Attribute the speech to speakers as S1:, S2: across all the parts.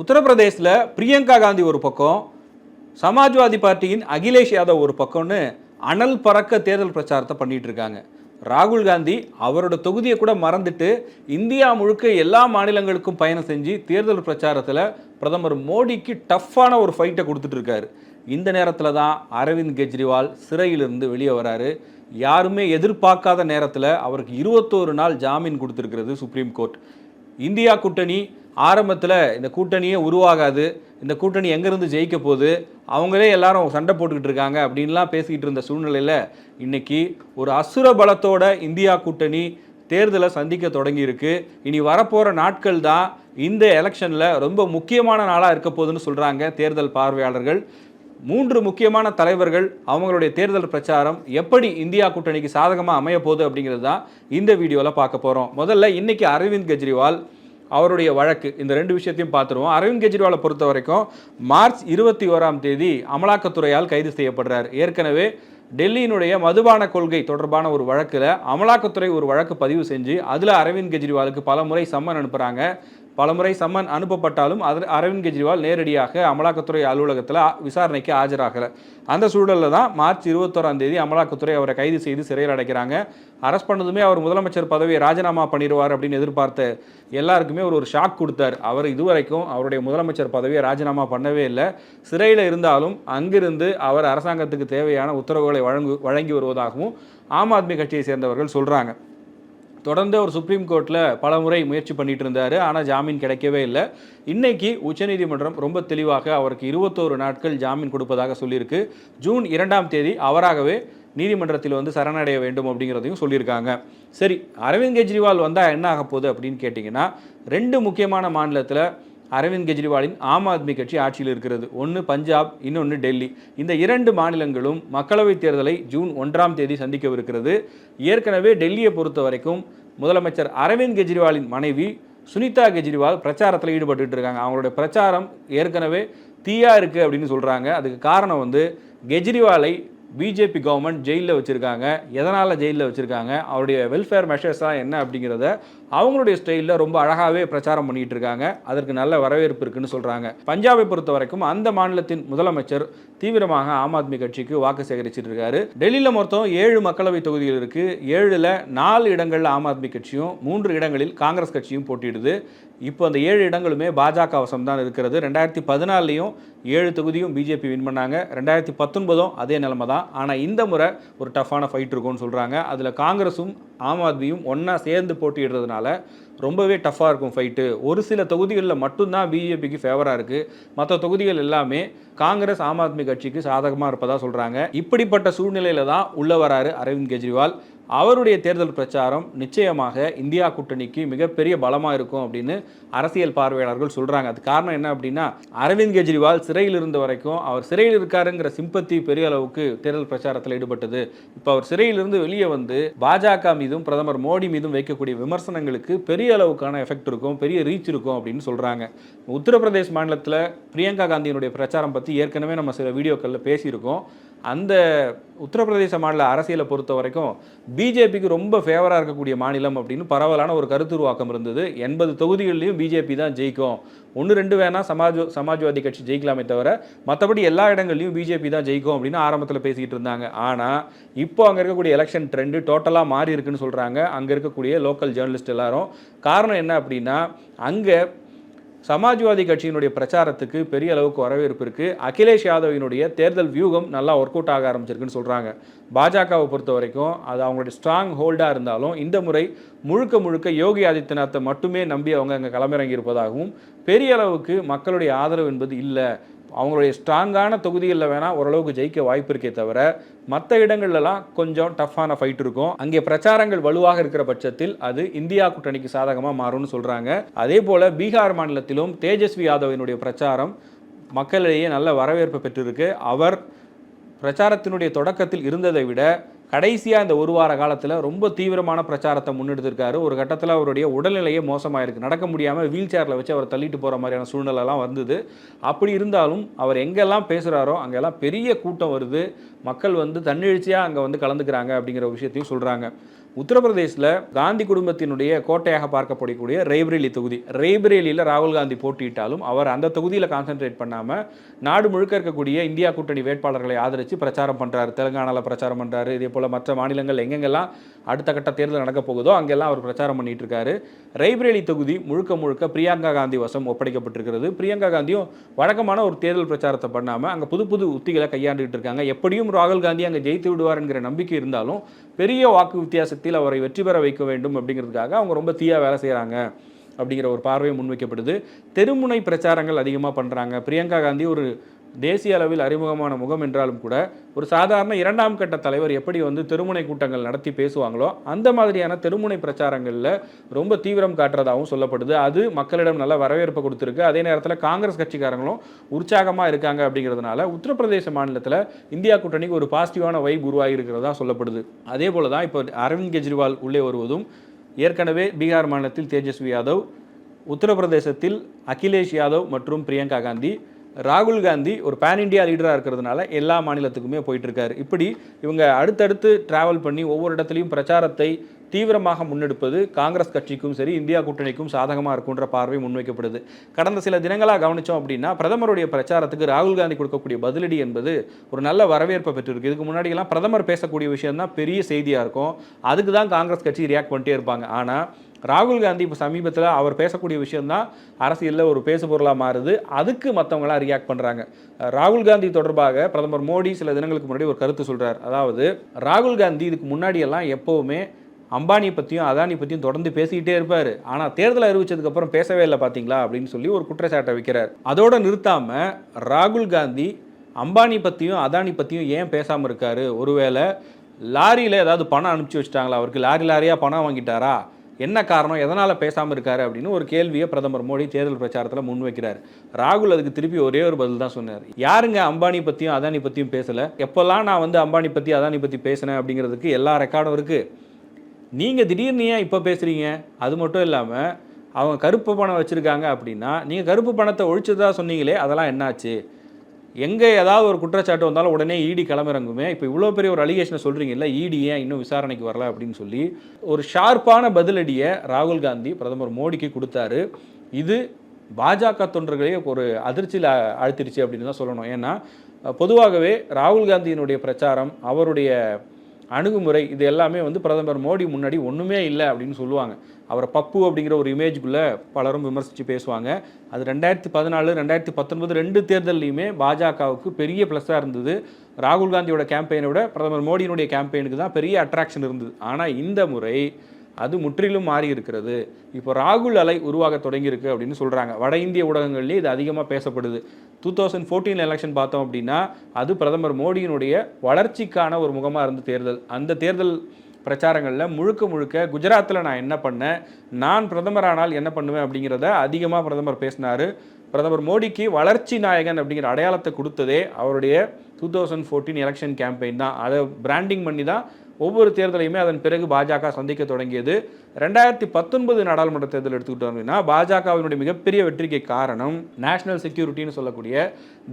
S1: உத்தரப்பிரதேசில் பிரியங்கா காந்தி ஒரு பக்கம் சமாஜ்வாதி பார்ட்டியின் அகிலேஷ் யாதவ் ஒரு பக்கம்னு அனல் பறக்க தேர்தல் பிரச்சாரத்தை பண்ணிட்டு இருக்காங்க. ராகுல் காந்தி அவரோட தொகுதியை கூட மறந்துட்டு இந்தியா முழுக்க எல்லா மாநிலங்களுக்கும் பயணம் செஞ்சு தேர்தல் பிரச்சாரத்தில் பிரதமர் மோடிக்கு டஃப்பான ஒரு ஃபைட்டை கொடுத்துட்டு இருக்காரு. இந்த நேரத்தில் தான் அரவிந்த் கெஜ்ரிவால் சிறையிலிருந்து வெளியே வராரு. யாருமே எதிர்பார்க்காத நேரத்தில் அவருக்கு இருபத்தோரு நாள் ஜாமீன் கொடுத்துருக்கிறது சுப்ரீம் கோர்ட். இந்தியா கூட்டணி ஆரம்பத்தில் இந்த கூட்டணியே உருவாகாது இந்த கூட்டணி எங்கேருந்து ஜெயிக்க போகுது அவங்களே எல்லாரும் சண்டை போட்டுக்கிட்டு இருக்காங்க அப்படின்லாம் பேசிக்கிட்டு இருந்த சூழ்நிலையில் இன்னைக்கு ஒரு அசுர பலத்தோட இந்தியா கூட்டணி தேர்தலை சந்திக்க தொடங்கியிருக்கு. இனி வரப்போகிற நாட்கள் தான் இந்த எலெக்ஷனில் ரொம்ப முக்கியமான நாளாக இருக்க போகுதுன்னு சொல்கிறாங்க தேர்தல் பார்வையாளர்கள். மூன்று முக்கியமான தலைவர்கள் அவங்களுடைய தேர்தல் பிரச்சாரம் எப்படி இந்தியா கூட்டணிக்கு சாதகமாக அமைய போகுது அப்படிங்கிறது தான் இந்த வீடியோவில் பார்க்க போகிறோம் முதல்ல இன்னைக்கு அரவிந்த் கெஜ்ரிவால் அவருடைய வழக்கு. இந்த ரெண்டு விஷயத்தையும் பார்த்துருவோம். அரவிந்த் கெஜ்ரிவாலை பொறுத்த வரைக்கும் மார்ச் இருபத்தி ஓராம் தேதி அமலாக்கத்துறையால் கைது செய்யப்படுறார். ஏற்கனவே டெல்லியினுடைய மதுபான கொள்கை தொடர்பான ஒரு வழக்கில் அமலாக்கத்துறை ஒரு வழக்கு பதிவு செஞ்சு அதில் அரவிந்த் கெஜ்ரிவாலுக்கு பல முறை சம்மன் அனுப்புகிறாங்க பலமுறை சம்மன் அனுப்பப்பட்டாலும் அது அரவிந்த் கெஜ்ரிவால் நேரடியாக அமலாக்கத்துறை அலுவலகத்தில் விசாரணைக்கு ஆஜராகலை. அந்த சூழலில் தான் மார்ச் இருபத்தோராம் தேதி அமலாக்கத்துறை அவரை கைது செய்து சிறையில் அடைக்கிறாங்க. அரெஸ்ட் பண்ணதுமே அவர் முதலமைச்சர் பதவியை ராஜினாமா பண்ணிடுவார் அப்படின்னு எதிர்பார்த்த எல்லாருக்குமே ஒரு ஒரு ஷாக் கொடுத்தார். அவர் இதுவரைக்கும் அவருடைய முதலமைச்சர் பதவியை ராஜினாமா பண்ணவே இல்லை. சிறையில் இருந்தாலும் அங்கிருந்து அவர் அரசாங்கத்துக்கு தேவையான உத்தரவுகளை வழங்கு வழங்கி வருவதாகவும் ஆம் ஆத்மி கட்சியை சேர்ந்தவர்கள் சொல்கிறாங்க தொடர்ந்து அவர் சுப்ரீம் கோர்ட்டில் பல முறை முயற்சி பண்ணிட்டு இருந்தார் ஆனால் ஜாமீன் கிடைக்கவே இல்லை. இன்னைக்கு உச்சநீதிமன்றம் ரொம்ப தெளிவாக அவருக்கு இருபத்தோரு நாட்கள் ஜாமீன் கொடுப்பதாக சொல்லியிருக்கு. ஜூன் இரண்டாம் தேதி அவராகவே நீதிமன்றத்தில் வந்து சரணடைய வேண்டும் அப்படிங்கிறதையும் சொல்லியிருக்காங்க. சரி அரவிந்த் கெஜ்ரிவால் வந்தால் என்ன ஆக போகுது அப்படின்னு கேட்டிங்கன்னா ரெண்டு முக்கியமான மாநிலத்தில் அரவிந்த் கெஜ்ரிவாலின் ஆம் ஆத்மி கட்சி ஆட்சியில் இருக்கிறது. ஒன்று பஞ்சாப் இன்னொன்று டெல்லி. இந்த இரண்டு மாநிலங்களும் மக்களவைத் தேர்தலை ஜூன் ஒன்றாம் தேதி சந்திக்கவிருக்கிறது. ஏற்கனவே டெல்லியை பொறுத்த வரைக்கும் முதலமைச்சர் அரவிந்த் கெஜ்ரிவாலின் மனைவி சுனிதா கெஜ்ரிவால் பிரச்சாரத்தில் ஈடுபட்டு இருக்காங்க. அவங்களுடைய பிரச்சாரம் ஏற்கனவே தீயா இருக்குது அப்படின்னு சொல்கிறாங்க அதுக்கு காரணம் வந்து கெஜ்ரிவாலை பிஜேபி கவர்மெண்ட் ஜெயிலில் வச்சுருக்காங்க. எதனால் ஜெயிலில் வச்சுருக்காங்க? அவருடைய வெல்ஃபேர் மெஷர்ஸாக என்ன அப்படிங்கிறத அவங்களுடைய ஸ்டைலில் ரொம்ப அழகாகவே பிரச்சாரம் பண்ணிட்டு இருக்காங்க. அதற்கு நல்ல வரவேற்பு இருக்குன்னு சொல்கிறாங்க பஞ்சாபை பொறுத்த வரைக்கும் அந்த மாநிலத்தின் முதலமைச்சர் தீவிரமாக ஆம் ஆத்மி கட்சிக்கு வாக்கு சேகரிச்சிட்டு இருக்காரு. டெல்லியில் மொத்தம் ஏழு மக்களவை தொகுதிகள் இருக்கு. ஏழில் நாலு இடங்களில் ஆம் ஆத்மி கட்சியும் மூன்று இடங்களில் காங்கிரஸ் கட்சியும் போட்டியிடுது. இப்போ அந்த ஏழு இடங்களுமே பாஜக வசம் தான் இருக்கிறது. ரெண்டாயிரத்தி பதினாலையும் ஏழு தொகுதியும் பிஜேபி வின் பண்ணாங்க. ரெண்டாயிரத்தி பத்தொன்பதும் அதே நிலைமை தான் ஆனால் இந்த முறை ஒரு டஃப்பான ஃபைட் இருக்கும்னு சொல்கிறாங்க அதில் காங்கிரஸும் ஆம் ஆத்மியும் ஒன்றா சேர்ந்து போட்டியிடுறதுனால ரொம்பவே டஃப்பாக இருக்கும் ஃபைட்டு ஒரு சில தொகுதிகளில் மட்டும்தான் பிஜேபிக்கு ஃபேவராக இருக்குது மற்ற தொகுதிகள் எல்லாமே காங்கிரஸ் ஆம் ஆத்மி கட்சிக்கு சாதகமாக இருப்பதாக சொல்கிறாங்க இப்படிப்பட்ட சூழ்நிலையில தான் உள்ளே வராரு அரவிந்த் கெஜ்ரிவால். அவருடைய தேர்தல் பிரச்சாரம் நிச்சயமாக இந்தியா கூட்டணிக்கு மிகப்பெரிய பலமாக இருக்கும் அப்படின்னு அரசியல் பார்வையாளர்கள் சொல்கிறாங்க அது காரணம் என்ன அப்படின்னா அரவிந்த் கெஜ்ரிவால் சிறையில் இருந்த வரைக்கும் அவர் சிறையில் இருக்காருங்கிற சிம்பத்தி பெரிய அளவுக்கு தேர்தல் பிரச்சாரத்தில் ஈடுபட்டது. இப்போ அவர் சிறையிலிருந்து வெளியே வந்து பாஜக மீதும் பிரதமர் மோடி மீதும் வைக்கக்கூடிய விமர்சனங்களுக்கு பெரிய அளவுக்கான எஃபெக்ட் இருக்கும் பெரிய ரீச் இருக்கும் அப்படின்னு சொல்கிறாங்க உத்தரப்பிரதேஷ் மாநிலத்தில் பிரியங்கா காந்தியினுடைய பிரச்சாரம் பற்றி ஏற்கனவே நம்ம சில வீடியோக்களில் பேசியிருக்கோம். அந்த உத்தரப்பிரதேச மாநில அரசியலை பொறுத்த வரைக்கும் பிஜேபிக்கு ரொம்ப ஃபேவராக இருக்கக்கூடிய மாநிலம் அப்படின்னு பரவலான ஒரு கருத்துருவாக்கம் இருந்தது. எண்பது தொகுதிகள்லையும் பிஜேபி தான் ஜெயிக்கும். ஒன்று ரெண்டு வேணால் சமாஜ் சமாஜ்வாதி கட்சி ஜெயிக்கலாமே தவிர மற்றபடி எல்லா இடங்கள்லையும் பிஜேபி தான் ஜெயிக்கும் அப்படின்னு ஆரம்பத்தில் பேசிக்கிட்டு இருந்தாங்க. ஆனால் இப்போ அங்கே இருக்கக்கூடிய எலெக்ஷன் ட்ரெண்டு டோட்டலாக மாறி இருக்குன்னு சொல்கிறாங்க அங்கே இருக்கக்கூடிய லோக்கல் ஜேர்னலிஸ்ட் எல்லாரும். காரணம் என்ன அப்படின்னா அங்கே சமாஜ்வாதி கட்சியினுடைய பிரச்சாரத்துக்கு பெரிய அளவுக்கு வரவேற்பு இருக்குது அகிலேஷ் யாதவினுடைய தேர்தல் வியூகம் நல்லா ஒர்க் அவுட் ஆக ஆரம்பிச்சிருக்குன்னு சொல்கிறாங்க பாஜகவை பொறுத்த வரைக்கும் அது அவங்களுடைய ஸ்ட்ராங் ஹோல்டாக இருந்தாலும் இந்த முறை முழுக்க முழுக்க யோகி ஆதித்யநாத்தை மட்டுமே நம்பி அவங்க அங்கே களமிறங்கி இருப்பதாகவும் பெரிய அளவுக்கு மக்களுடைய ஆதரவு என்பது இல்லை. அவங்களுடைய ஸ்ட்ராங்கான தொகுதிகளில் வேணால் ஓரளவுக்கு ஜெயிக்க வாய்ப்பு இருக்கே தவிர மற்ற இடங்கள்லாம் கொஞ்சம் டஃப்பான ஃபைட் இருக்கும். அங்கே பிரச்சாரங்கள் வலுவாக இருக்கிற பட்சத்தில் அது இந்தியா கூட்டணிக்கு சாதகமாக மாறும்னு சொல்கிறாங்க அதே போல் பீகார் மாநிலத்திலும் தேஜஸ்வி யாதவினுடைய பிரச்சாரம் மக்களிடையே நல்ல வரவேற்பு பெற்றிருக்கு. அவர் பிரச்சாரத்தினுடைய தொடக்கத்தில் இருந்ததை விட கடைசியாக இந்த ஒரு வார காலத்தில் ரொம்ப தீவிரமான பிரச்சாரத்தை முன்னெடுத்திருக்காரு. ஒரு கட்டத்தில் அவருடைய உடல்நிலையே மோசமாயிருக்கு நடக்க முடியாமல் வீல் சேரில் வச்சு அவர் தள்ளிட்டு போகிற மாதிரியான சூழ்நிலைலாம் வந்தது. அப்படி இருந்தாலும் அவர் எங்கெல்லாம் பேசுகிறாரோ அங்கெல்லாம் பெரிய கூட்டம் வருது. மக்கள் வந்து தன்னெழுச்சியாக அங்கே வந்து கலந்துக்கிறாங்க அப்படிங்கிற விஷயத்தையும் சொல்கிறாங்க உத்தரப்பிரதேசில் காந்தி குடும்பத்தினுடைய கோட்டையாக பார்க்கப்படக்கூடிய ரேபரேலி தொகுதி. ரேபரேலியில் ராகுல் காந்தி போட்டியிட்டாலும் அவர் அந்த தொகுதியில் கான்சென்ட்ரேட் பண்ணாமல் நாடு முழுக்க இருக்கக்கூடிய இந்தியா கூட்டணி வேட்பாளர்களை ஆதரித்து பிரச்சாரம் பண்ணுறாரு தெலுங்கானாவில் பிரச்சாரம் பண்ணுறாரு இதே போல் மற்ற மாநிலங்கள் எங்கெங்கெல்லாம் அடுத்த கட்ட தேர்தல் நடக்க போகுதோ அங்கெல்லாம் அவர் பிரச்சாரம் பண்ணிட்டு இருக்காரு. ரேபரேலி தொகுதி முழுக்க முழுக்க பிரியங்கா காந்தி வசம் ஒப்படைக்கப்பட்டிருக்கிறது. பிரியங்கா காந்தியும் வழக்கமான ஒரு தேர்தல் பிரச்சாரத்தை பண்ணாமல் அங்கே புது புது உத்திகளை கையாண்டுகிட்டு இருக்காங்க. எப்படியும் ராகுல் காந்தி அங்கே ஜெயித்து விடுவார் என்கிற நம்பிக்கை இருந்தாலும் பெரிய வாக்கு வித்தியாசத்தில் அவரை வெற்றி பெற வைக்க வேண்டும் அப்படிங்கிறதுக்காக அவங்க ரொம்ப தீயாக வேலை செய்கிறாங்க அப்படிங்கிற ஒரு பார்வை முன்வைக்கப்படுது. தெருமுனை பிரச்சாரங்கள் அதிகமாக பண்ணுறாங்க பிரியங்கா காந்தி ஒரு தேசிய அளவில் அறிமுகமான முகம் என்றாலும் கூட ஒரு சாதாரண இரண்டாம் கட்ட தலைவர் எப்படி வந்து தெருமுனை கூட்டங்கள் நடத்தி பேசுவாங்களோ அந்த மாதிரியான தெருமுனை பிரச்சாரங்களில் ரொம்ப தீவிரம் காட்டுறதாகவும் சொல்லப்படுது. அது மக்களிடம் நல்ல வரவேற்பை கொடுத்துருக்கு. அதே நேரத்தில் காங்கிரஸ் கட்சிக்காரங்களும் உற்சாகமாக இருக்காங்க அப்படிங்கிறதுனால உத்தரப்பிரதேச மாநிலத்தில் இந்தியா கூட்டணிக்கு ஒரு பாசிட்டிவான வைப் உருவாகி இருக்கிறதா சொல்லப்படுது. அதே போல தான் இப்போ அரவிந்த் கெஜ்ரிவால் உள்ளே வருவதும் ஏற்கனவே பீகார் மாநிலத்தில் தேஜஸ்வி யாதவ் உத்தரப்பிரதேசத்தில் அகிலேஷ் யாதவ் மற்றும் பிரியங்கா காந்தி ராகுல் காந்தி ஒரு பேன் இண்டியா லீடராக இருக்கிறதுனால எல்லா மாநிலத்துக்குமே போயிட்டுருக்காரு. இப்படி இவங்க அடுத்தடுத்து டிராவல் பண்ணி ஒவ்வொரு இடத்துலையும் பிரச்சாரத்தை தீவிரமாக முன்னெடுப்பது காங்கிரஸ் கட்சிக்கும் சரி இந்தியா கூட்டணிக்கும் சாதகமாக இருக்குன்ற பார்வை முன்வைக்கப்படுது. கடந்த சில தினங்களாக கவனித்தோம் அப்படின்னா பிரதமருடைய பிரச்சாரத்துக்கு ராகுல் காந்தி கொடுக்கக்கூடிய பதிலடி என்பது ஒரு நல்ல வரவேற்பை பெற்றிருக்கு. இதுக்கு முன்னாடியெல்லாம் பிரதமர் பேசக்கூடிய விஷயம் தான் பெரிய செய்தியாக இருக்கும். அதுக்கு தான் காங்கிரஸ் கட்சி ரியாக்ட் பண்ணிட்டே இருப்பாங்க. ஆனால் ராகுல் காந்தி இப்போ சமீபத்தில் அவர் பேசக்கூடிய விஷயம்தான் அரசியலில் ஒரு பேசு பொருளாக மாறுது. அதுக்கு மற்றவங்களாம் ரியாக்ட் பண்ணுறாங்க ராகுல் காந்தி தொடர்பாக பிரதமர் மோடி சில தினங்களுக்கு முன்னாடி ஒரு கருத்து சொல்கிறார் அதாவது ராகுல் காந்தி இதுக்கு முன்னாடியெல்லாம் எப்போவுமே அம்பானி பற்றியும் அதானி பற்றியும் தொடர்ந்து பேசிக்கிட்டே இருப்பார். ஆனால் தேர்தல் அறிவிச்சதுக்கப்புறம் பேசவே இல்லை பார்த்தீங்களா அப்படின்னு சொல்லி ஒரு குற்றச்சாட்டை வைக்கிறார். அதோடு நிறுத்தாமல் ராகுல் காந்தி அம்பானி பற்றியும் அதானி பற்றியும் ஏன் பேசாமல் இருக்காரு? ஒருவேளை லாரியில் ஏதாவது பணம் அனுப்பிச்சி வச்சிட்டாங்களா? அவருக்கு லாரி லாரியாக பணம் வாங்கிட்டாரா? என்ன காரணம் எதனால் பேசாமல் இருக்காரு அப்படின்னு ஒரு கேள்வியை பிரதமர் மோடி தேர்தல் பிரச்சாரத்தில் முன்வைக்கிறார் ராகுல் அதுக்கு திருப்பி ஒரே ஒரு பதில் தான் சொன்னார். யாருங்க அம்பானி பற்றியும் அதானி பற்றியும் பேசலை? எப்போல்லாம் நான் வந்து அம்பானி பற்றி அதானி பற்றி பேசினேன் அப்படிங்கிறதுக்கு எல்லா ரெக்கார்டும் இருக்குது நீங்கள் திடீர்னு ஏன் இப்போ பேசுகிறீங்க அது மட்டும் இல்லாமல் அவங்க கருப்பு பணம் வச்சுருக்காங்க அப்படின்னா நீங்கள் கருப்பு பணத்தை ஒழிச்சதாக சொன்னீங்களே அதெல்லாம் என்னாச்சு? எங்கே ஏதாவது ஒரு குற்றச்சாட்டு வந்தாலும் உடனே இடி கிளம்பிறங்குமே. இப்போ இவ்வளோ பெரிய ஒரு அலிகேஷனை சொல்கிறீங்கல்ல இடி ஏன் இன்னும் விசாரணைக்கு வரல அப்படின்னு சொல்லி ஒரு ஷார்ப்பான பதிலடியை ராகுல் காந்தி பிரதமர் மோடிக்கு கொடுத்தாரு. இது பாஜக தொண்டர்களே ஒரு அதிர்ச்சியில் அழுத்திருச்சு அப்படின்னு தான் சொல்லணும். ஏன்னா பொதுவாகவே ராகுல் காந்தியினுடைய பிரச்சாரம் அவருடைய அணுகுமுறை இது எல்லாமே வந்து பிரதமர் மோடி முன்னாடி ஒன்றுமே இல்லை அப்படின்னு சொல்லுவாங்க. அவரை பப்பு அப்படிங்கிற ஒரு இமேஜுக்குள்ளே பலரும் விமர்சித்து பேசுவாங்க. அது ரெண்டாயிரத்தி பதினாலு ரெண்டாயிரத்தி பத்தொன்பது ரெண்டு தேர்தல்லையுமே பாஜகவுக்கு பெரிய ப்ளஸ்ஸாக இருந்தது. ராகுல் காந்தியோட கேம்பெயினை விட பிரதமர் மோடியினுடைய கேம்பெயினுக்கு தான் பெரிய அட்ராக்ஷன் இருந்தது. ஆனால் இந்த முறை அது முற்றிலும் மாறி இருக்கிறது. இப்போ ராகுல் அலை உருவாக தொடங்கியிருக்கு அப்படின்னு சொல்கிறாங்க வட இந்திய ஊடகங்கள்லேயே இது அதிகமாக பேசப்படுது. டூ தௌசண்ட் ஃபோர்டீன் எலெக்ஷன் பார்த்தோம் அப்படின்னா அது பிரதமர் மோடியினுடைய வளர்ச்சிக்கான ஒரு முகமாக இருந்த தேர்தல். அந்த தேர்தல் பிரச்சாரங்களில் முழுக்க முழுக்க குஜராத்தில் நான் என்ன பண்ணேன் நான் பிரதமரானால் என்ன பண்ணுவேன் அப்படிங்கிறத அதிகமாக பிரதமர் பேசினார். பிரதமர் மோடிக்கு வளர்ச்சி நாயகன் அப்படிங்கிற அடையாளத்தை கொடுத்ததே அவருடைய two thousand fourteen election campaign தான். அதை பிராண்டிங் பண்ணி தான் ஒவ்வொரு தேர்தலையுமே அதன் பிறகு பாஜக சந்திக்க தொடங்கியது. ரெண்டாயிரத்தி பத்தொன்பது நாடாளுமன்ற தேர்தல் எடுத்துக்கிட்டோம் அப்படின்னா பாஜகவினுடைய மிகப்பெரிய வெற்றிக்கு காரணம் நேஷனல் செக்யூரிட்டின்னு சொல்லக்கூடிய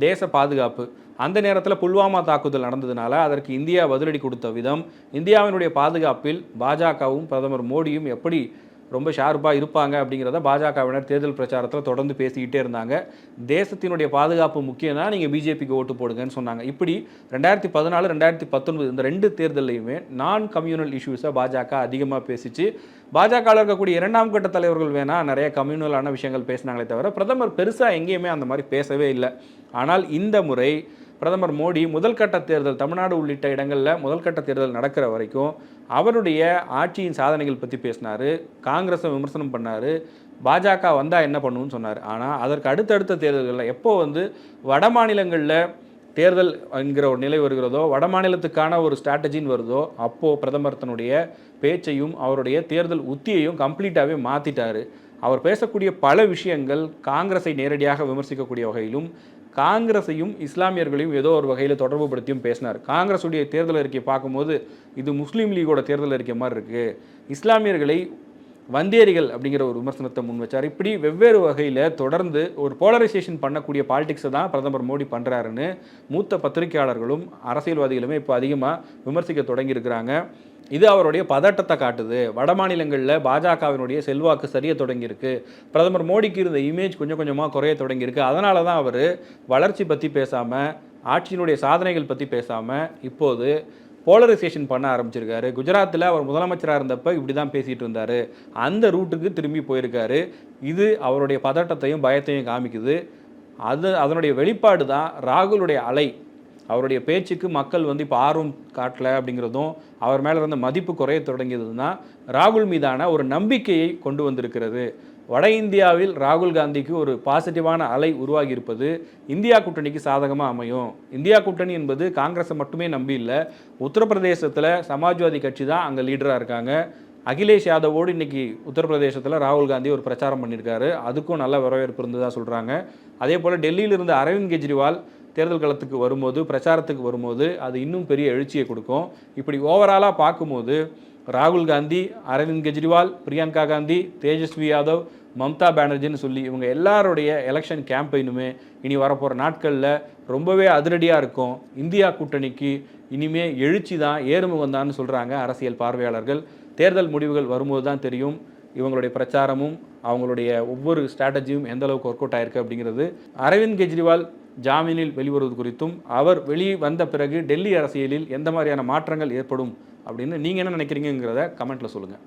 S1: தேச பாதுகாப்பு. அந்த நேரத்தில் புல்வாமா தாக்குதல் நடந்ததுனால அதற்கு இந்தியா பதிலடி கொடுத்த விதம் இந்தியாவினுடைய பாதுகாப்பில் பாஜகவும் பிரதமர் மோடியும் எப்படி ரொம்ப ஷார்ப்பாக இருப்பாங்க அப்படிங்கிறத பாஜகவினர் தேர்தல் பிரச்சாரத்தில் தொடர்ந்து பேசிக்கிட்டே இருந்தாங்க. தேசத்தினுடைய பாதுகாப்பு முக்கியம்னா நீங்கள் பிஜேபிக்கு ஓட்டு போடுங்கன்னு சொன்னாங்க. இப்படி ரெண்டாயிரத்தி பதினாலு ரெண்டாயிரத்தி பத்தொன்பது இந்த ரெண்டு தேர்தலையுமே நான் கம்யூனல் இஷ்யூஸை பாஜக அதிகமாக பேசிச்சு. பாஜகவில் இருக்கக்கூடிய இரண்டாம் கட்ட தலைவர்கள் வேணால் நிறைய கம்யூனலான விஷயங்கள் பேசினாங்களே தவிர பிரதமர் பெருசாக எங்கேயுமே அந்த மாதிரி பேசவே இல்லை. ஆனால் இந்த முறை பிரதமர் மோடி முதல்கட்ட தேர்தல் தமிழ்நாடு உள்ளிட்ட இடங்களில் முதல்கட்ட தேர்தல் நடக்கிற வரைக்கும் அவருடைய ஆட்சியின் சாதனைகள் பற்றி பேசினார் காங்கிரஸை விமர்சனம் பண்ணார் பாஜக வந்தால் என்ன பண்ணுன்னு சொன்னார். ஆனால் அதற்கு அடுத்தடுத்த தேர்தல்களில் எப்போ வந்து வட மாநிலங்களில் தேர்தல் என்கிற ஒரு நிலை வருகிறதோ வட மாநிலத்துக்கான ஒரு ஸ்ட்ராட்டஜின்னு வருதோ அப்போது பிரதமர் தன்னுடைய பேச்சையும் அவருடைய தேர்தல் உத்தியையும் கம்ப்ளீட்டாகவே மாற்றிட்டார் அவர் பேசக்கூடிய பல விஷயங்கள் காங்கிரஸை நேரடியாக விமர்சிக்கக்கூடிய வகையிலும் காங்கிரஸையும் இஸ்லாமியர்களையும் ஏதோ ஒரு வகையில் தொடர்பு படுத்தியும் பேசினார். காங்கிரஸுடைய தேர்தல் அறிக்கையை பார்க்கும்போது இது முஸ்லீம் லீகோட தேர்தல் அறிக்கை மாதிரி இருக்குது இஸ்லாமியர்களை வந்தேரிகள் அப்படிங்கிற ஒரு விமர்சனத்தை முன் வச்சார். இப்படி வெவ்வேறு வகையில் தொடர்ந்து ஒரு போலரைசேஷன் பண்ணக்கூடிய பாலிடிக்ஸை தான் பிரதமர் மோடி பண்ணுறாருன்னு மூத்த பத்திரிகையாளர்களும் அரசியல்வாதிகளுமே இப்போ அதிகமாக விமர்சிக்க தொடங்கியிருக்கிறாங்க. இது அவருடைய பதட்டத்தை காட்டுது. வட மாநிலங்களில் பாஜகவினுடைய செல்வாக்கு சரிய தொடங்கியிருக்கு. பிரதமர் மோடிக்கு இருந்த இமேஜ் கொஞ்சம் கொஞ்சமாக குறைய தொடங்கியிருக்கு. அதனால தான் அவர் வளர்ச்சி பற்றி பேசாமல் ஆட்சியினுடைய சாதனைகள் பற்றி பேசாமல் இப்போது போலரைசேஷன் பண்ண ஆரம்பிச்சிருக்காரு. குஜராத்தில் அவர் முதலமைச்சராக இருந்தப்போ இப்படி தான் பேசிகிட்டு இருந்தார். அந்த ரூட்டுக்கு திரும்பி போயிருக்காரு. இது அவருடைய பதட்டத்தையும் பயத்தையும் காமிக்குது. அது அதனுடைய வெளிப்பாடு தான் ராகுலுடைய அலை. அவருடைய பேச்சுக்கு மக்கள் வந்து இப்போ ஆர்வம் காட்டல அப்படிங்கிறதும் அவர் மேலே இருந்த மதிப்பு குறைய தொடங்கியதுன்னா ராகுல் மீதான ஒரு நம்பிக்கையை கொண்டு வந்திருக்கிறது. வட இந்தியாவில் ராகுல் காந்திக்கு ஒரு பாசிட்டிவான அலை உருவாகி இருப்பது இந்தியா கூட்டணிக்கு சாதகமாக அமையும். இந்தியா கூட்டணி என்பது காங்கிரஸை மட்டுமே நம்பி இல்லை உத்தரப்பிரதேசத்தில் சமாஜ்வாதி கட்சி தான் அங்கே லீடராக இருக்காங்க. அகிலேஷ் யாதவோடு இன்னைக்கு உத்தரப்பிரதேசத்தில் ராகுல் காந்தி ஒரு பிரச்சாரம் பண்ணியிருக்காரு. அதுக்கும் நல்ல வரவேற்பு இருந்ததாக சொல்கிறாங்க அதே போல் டெல்லியில் இருந்த அரவிந்த் கெஜ்ரிவால் தேர்தல் களத்துக்கு வரும்போது பிரச்சாரத்துக்கு வரும்போது அது இன்னும் பெரிய எழுச்சியை கொடுக்கும். இப்படி ஓவராலாக பார்க்கும்போது ராகுல் காந்தி அரவிந்த் கெஜ்ரிவால் பிரியங்கா காந்தி தேஜஸ்வி யாதவ் மம்தா பானர்ஜின்னு சொல்லி இவங்க எல்லாருடைய எலெக்ஷன் கேம்பெயினுமே இனி வரப்போகிற நாட்களில் ரொம்பவே அதிரடியாக இருக்கும். இந்தியா கூட்டணிக்கு இனிமே எழுச்சி தான் ஏறுமுகம் தான் சொல்கிறாங்க அரசியல் பார்வையாளர்கள். தேர்தல் முடிவுகள் வரும்போது தான் தெரியும் இவங்களுடைய பிரச்சாரமும் அவங்களுடைய ஒவ்வொரு ஸ்ட்ராட்டஜியும் எந்த அளவுக்கு ஒர்க் அவுட் ஆயிருக்கு அப்படிங்கிறது. அரவிந்த் கெஜ்ரிவால் ஜாமீனில் வெளிவருவது குறித்தும் அவர் வெளியே வந்த பிறகு டெல்லி அரசியலில் எந்த மாதிரியான மாற்றங்கள் ஏற்படும் அப்படின்னு நீங்கள் என்ன நினைக்கிறீங்கிறத கமெண்ட்டில் சொல்லுங்கள்